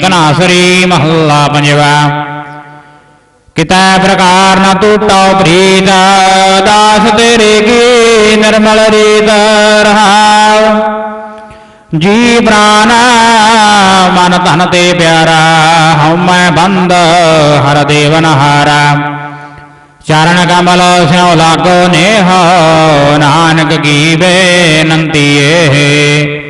कनासरी महल्ला पंजवा किता प्रकार न टूटो प्रीत दास तेरे की निर्मल रीत जी प्राण मन तन ते प्यारा हम मैं बंद हर देवन हारा चरण कमल स्यों लागो नेह नानक की बेनती है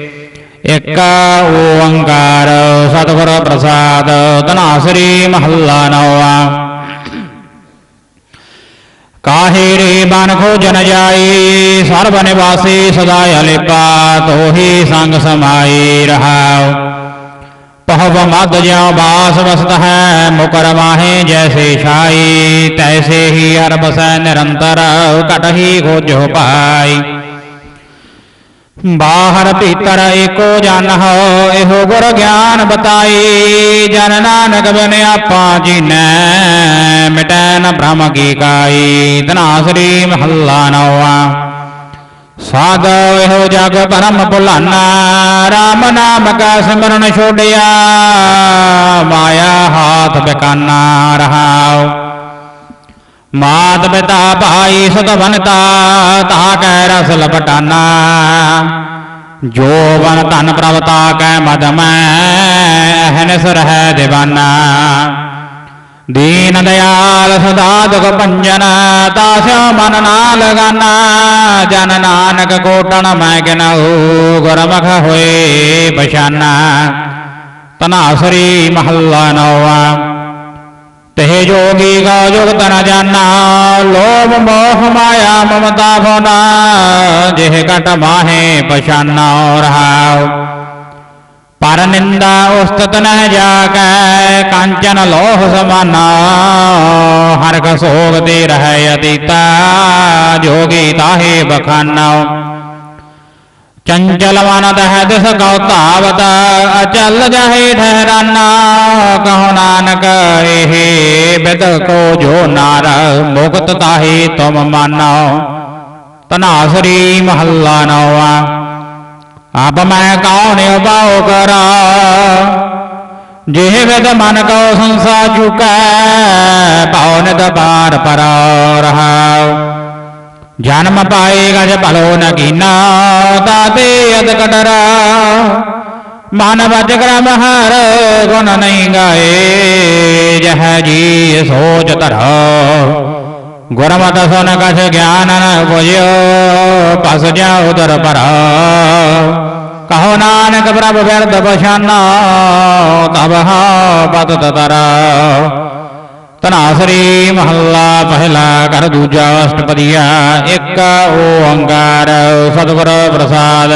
ओंकार सतगुर प्रसाद धनाश्री महल्ला नवा काहे रे जन जाई सर्व निवासी सदाय लिपा तो ही संग समाई रहा पहव मद ज्यो बास वसत है, मुकर माहे जैसे छाई, तैसे ही अरबस निरंतर कट ही खोजो पाई। ਬਾਹਰ ਭੀਤਰ ਏਕੋ ਜਨ ਹੋ, ਇਹੋ ਗੁਰ ਗਿਆਨ ਬਤਾਈ। ਜਨ ਨਾਨਕ ਬਿਨ ਆਪਾ ਜੀਨੈ ਮਿਟੈ ਨ ਭ੍ਰਮ ਕੀ ਕਾਈ। ਧਨਾਸਰੀ ਮਹੱਲਾ ਨਵਾ। ਸਾਧ ਇਹੋ ਜਗ ਪਰਮ ਭੁਲਾਨਾ RAM ਨਾਮ ਕਾ ਸਿਮਰਨ ਛੋੜਿਆ ਮਾਇਆ ਹਾਥ ਬਕਾਨਾ ਰਹਾਉ। ਮਾਤ ਪਿਤਾ ਭਾਈ ਸੁਤਵਨਤਾ ਤਾ ਕੈ ਰਸ ਲਪਟਾਨਾ। ਜੋ ਬਨ ਧਨ ਪ੍ਰਵਤਾ ਕੈ ਮਦ ਮੈਂ ਅਹਨਿਸ ਰਹਿ ਦਿਵਾਨਾ। ਦੀਨ ਦਇਆਲ ਸਦਾ ਦੁਖ ਭੰਜਨ ਤਾਸਿਓ ਮਨ ਨਾ ਲਗਾਨਾ ਜਨ ਨਾਨਕ ਕੋਟਣ ਮੈਂ ਗਿਨਉ ਗੁਰਮੁਖ ਹੋਏ ਬਸ਼ਾਨਾ। ਤਨਾਸਰੀ ਮਹੱਲਾ ਨੌਵਾ। ते योगी का युग न जाना लोभ मोह माया ममता भोना जेह कट माहे पशाना और पर निंदा उस्त न जाक कंचन लोह समाना हर कसोगते रह अतीता योगी ताहे बखाना चंचल मन दह दिस गौतावत अचल जहे ठहराना कहो नानक हे बिद को जो नार मुक्त ताहे तुम मानो। तनासरी महल्ला नौवा। अब मैं कौन उपाओ करा? जिह विद मन को संसा चुका पौन दबार पर रहा। जन्म पाए गज भलो न घिना ताते यद मानव गुण नहीं गाए जह जी सोच तरह गुरमत सुन कछ ज्ञान न बुझ पस जा उदर पर कहो नानक प्रभ व्यर्थ बशाना तब पत तरा ਤਨਾਸਰੀ ਮਹੱਲਾ ਪਹਿਲਾ ਕਰ ਦੂਜਾ ਅਸ਼ਟਪਦੀਆ, ਇੱਕ ਓੰਕਾਰ ਸਤਿਗੁਰ ਪ੍ਰਸਾਦ।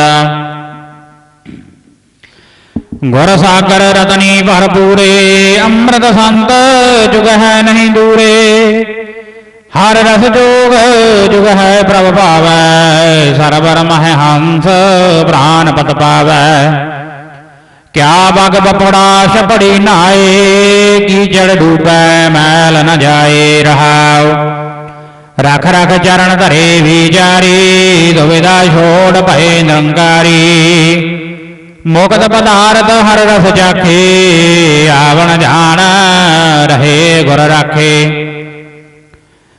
ਗੁਰ ਸਾਗਰ ਰਤਨੀ ਭਰਪੂਰੇ, ਅੰਮ੍ਰਿਤ ਸੰਤ ਜੁਗ ਹੈ ਨਹੀਂ ਦੂਰੇ। ਹਰ ਰਸ ਜੋਗ ਜੁਗ ਹੈ ਪ੍ਰਭ ਭਾਵੈ, ਸਰਬਰ ਮਹਿ ਹੰਸ ਪ੍ਰਾਨ ਪਤ ਪਾਵੈ। क्या बग बपड़ा छपड़ी नाए की चढ़ डूबे मैल न जाए रहा रख रख चरण करे विचारी, दुविधा छोड़ भय नंकारी मुक्त पदार्थ हर रस चाखे, आवण जान रहे गुर राखे।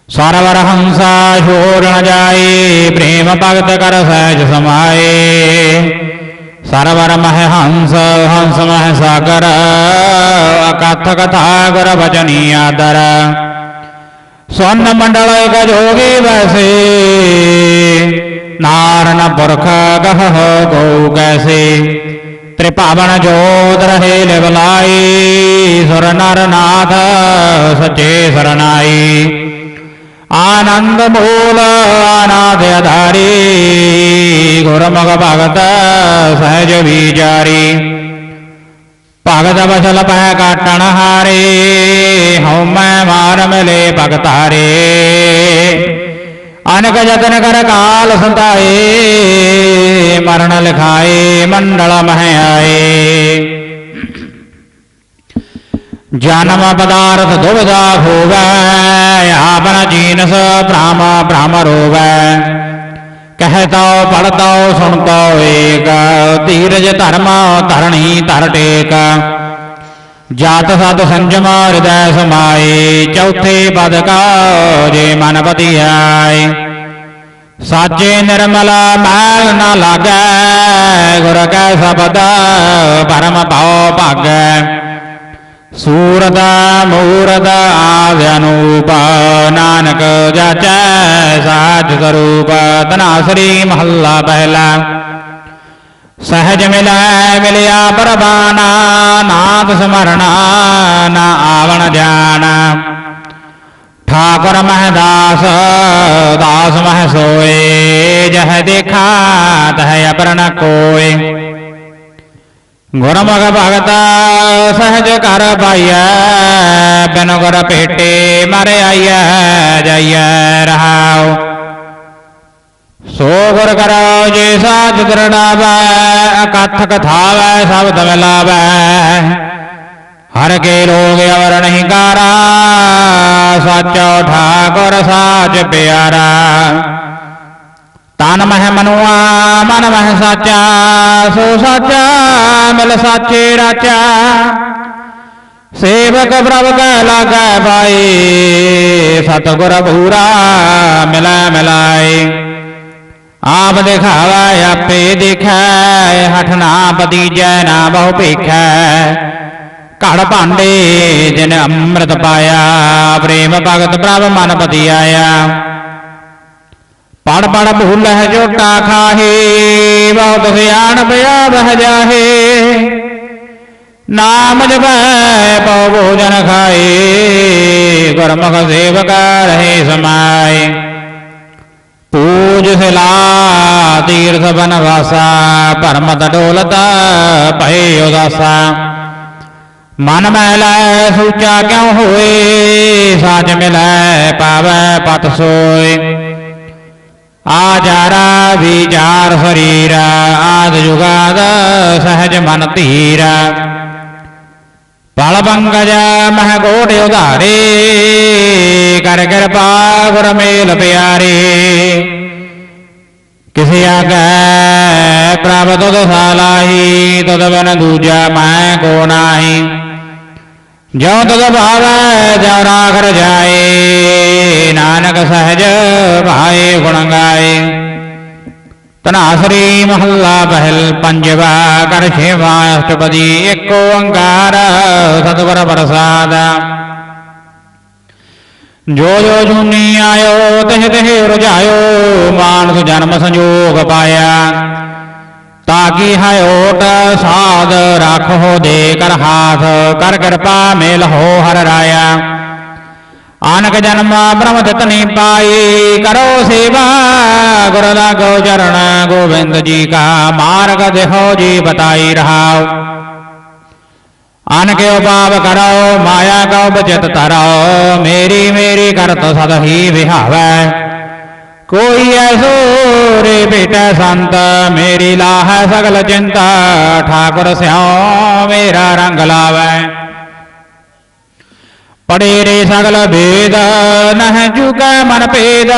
सरवर हंसा छोड़ न जाए, प्रेम भगत कर सहज समाये। सरवरमह हंस हंसमह सागर अकथ वचनी भजनीयादर स्वर्ण मंडल गजोगी वैसे नारण पुरख गह गौ कैसे त्रिपावन जोत रहे लिबलाई सुर नर नाथ सचे सरनाई आनंद मूल भगवत सहज भगत बसल पटन काटणहारे हारे हम मार मिले भगतारे। अनक जतन कर काल संताए मरण लिखाए मंडल मह आए जन्म पदार्थ दुविधा होवे आपना जीनस ब्राह्म ब्राह्म रोवै ਕਹਿ ਭ੍ਰਮ ਰੋਵੈ ਕਹਿਤੋ ਪੜਤੋ ਸੁਣਤੋ ਏਕ ਧੀਰਜ ਧਰਮ ਧਰਣੀ ਧਰ ਟੇਕ। ਜਾਤ ਸਤ ਸੰਜਮ ਹਿਰਦੈ ਸਮਾਏ, ਚੌਥੇ ਪਦ ਕਾ ਜੇ ਮਨ ਪਤੀ ਆਏ ਸਾਚੇ ਨਿਰਮਲ ਮੈਲ ਨਾ ਲਾਗੈ, ਗੁਰ ਕੈ ਸ਼ਬਦ ਪਰਮ ਭਉ ਭਾਗੈ। सूरदा मूरद आव्यनूप नानक, जच साज स्वरूप तना श्री महल्ला, पहला। सहज मिला, मिलिया परबाना नाथ स्मरणा, न आवण ध्यान। ठाकुर मह दास दास मह सोए, जह देखा तह अपरण कोय गुरमुख भगता सहज कर पाइय बिन गुर पेटे मरे आइय जाइय रहाओ। सो गुर करो जे साध दृढ़ाव अकथ कथाव शब्द मिलाव हर के लोग अवर नहीं कारा सच ठाकुर, साच प्यारा। ਤਨ ਮਹਿ ਮਨੁਆ ਮਨ ਮਹਿ ਸਾਚਾ ਸੋ ਸਾਚਾ ਮਿਲ ਸਾਚੇ ਰਾਚਾ ਸੇਵਕ ਪ੍ਰਭ ਕੈ ਲਾਗੈ ਪਾਈ ਸਤਿਗੁਰ ਭੂਰਾ ਮਿਲੈ ਮਿਲਾਏ ਆਪ ਦਿਖਾਵਾ ਆਪੇ ਦੇਖੈ ਹਠ ਨਾ ਪਤੀਜੈ ਨਾ ਬਹੁ ਭੇਖੈ ਘੜ ਭਾਂਡੇ ਜਿਨ ਅੰਮ੍ਰਿਤ ਪਾਇਆ ਪ੍ਰੇਮ ਭਗਤ ਪ੍ਰਭ ਮਨ ਪਤੀ ਆਇਆ पड़ पड़ भूल है झोटा खाहे, बहुत सियाण पया बह जाहे। नाम जब पौ भोजन खाए कर्मक सेवका रहे समाय पूज सिला, तीर्थ बनवासा, परम तडोलता पहे उदासा। मन मैल सूचा क्यों होए साज मिलाय पाव पत सोए। आचारा विचार शरीरा आद युगाद सहज मन तीरा पल पंकज मह कोट उदारे कर कृपा गुर मेल प्यारे किसी आगे प्रभ तुद सालाही तुद बन दूजा मैं को नाही ਜੋ ਤੁਧ ਭਾਵੈ ਜੋ ਰਾਖ ਰਜਾਏ ਨਾਨਕ ਸਹਜ ਭਾਏ ਗੁਣ ਗਾਏ। ਤਨਾਸਰੀ ਮਹੱਲਾ ਪਹਿਲ ਪੰਜਵਾ, ਕਰ ਛੇਵਾ ਅਸ਼ਟਪਦੀ ਏਕ ਓੰਕਾਰ ਸਤਿਗੁਰ ਪ੍ਰਸਾਦ। ਜੋ ਜੋ ਜੁਨੀ ਆਇਓ, ਤਿਹ ਤਿਹ ਰਜਾਇਓ ਮਾਨਸ ਜਨਮ ਸੰਜੋਗ ਪਾਇਆ। ताकि है ओट साध हो दे कर हाथ, कर कृपा मेल हो हर राया। आनक जन्म ब्रह्म ततनी पाई करो सेवा गुरदा गो चरण गोविंद जी का मार्ग देहो जी बताई रहा आन के उपाव करो, माया का बचित तरो, मेरी मेरी करत सद ही विहावै कोई ऐसो रे बेटा संत, मेरी ला है सगल चिंता। ठाकुर स्याओ, मेरा रंग लावे। पड़े रे सगल भेद, नह जुग मन भेद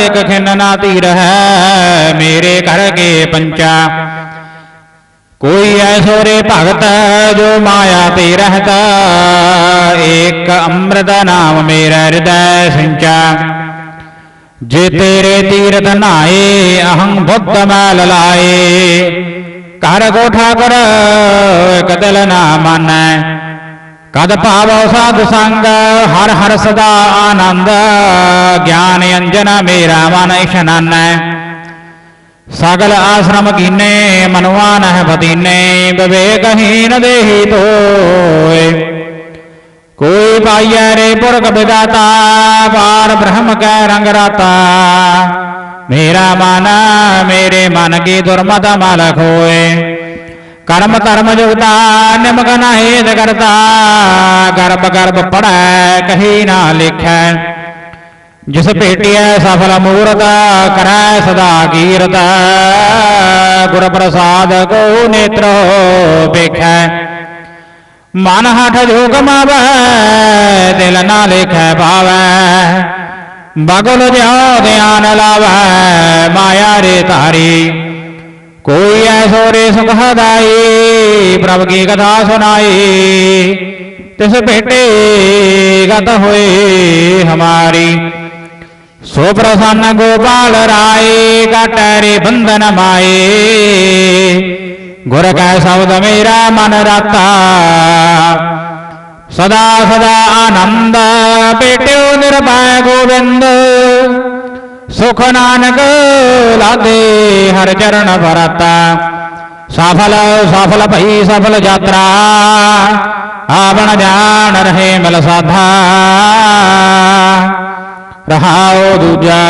एक खिनना तीर है, मेरे घर के पंचा। कोई ऐसो रे भगत, जो माया ते रहता। एक अमृत नाम मेरा हृदय सिंचा। ਜੇ ਤੇਰੇ ਤੀਰਥ ਨਾਏ, ਅਹੰ ਬੁੱਧ ਮੈਲ ਲਾਏ। ਘਰ ਕੋਠਾ ਠਾਕੁਰ, ਇਕ ਦਿਲ ਨਾ ਮਾਨੈ। ਕਦ ਪਾਵੋ ਸਾਧ ਸੰਗ, ਹਰ ਹਰ ਸਦਾ ਆਨੰਦ। ਗਿਆਨ ਅੰਜਨ ਮੇਰਾ ਮਨ ਇਸ਼ਨਾਨੈ ਸਗਲ ਆਸ਼ਰਮ ਕੀਨੇ ਮਨਵਾਨ ਹੈ ਬਦੀਨੇ। ਵਿਵੇਕਹੀਨ ਦੇਹੀ ਤੋਏ। कोई पाइय रे पुरख विदाता, पार ब्रह्म का रंग राता। मेरा माना, मेरे मन की दुर्मद मालक खोए कर्म धर्म जुगता निमक नहेद करता। गर्भ गर्भ पढ़, कही ना लिख। जिस पेटिय सफल मूर्त, कर सदा कीरत। गुर प्रसाद को नेत्र देख मन हठ जोग दिल ना लिख पावे बगल जो ध्यान लावे, माया रे तारी। कोई ऐसो रे सुख हदाई, प्रभु की कथा सुनाई। तिस बेटे गत हुए हमारी। सुप्रसन्न गोपाल राय का कटरे बंधन माए गुर का शब्द मेरा मन रखता सदा सदा आनंद बेटे निर्भय गोविंद सुख नानक, लादे हर चरण भरता। सफल सफल भई, सफल यात्रा आवण जान रहे मिल साधा। रहाओ दूजा।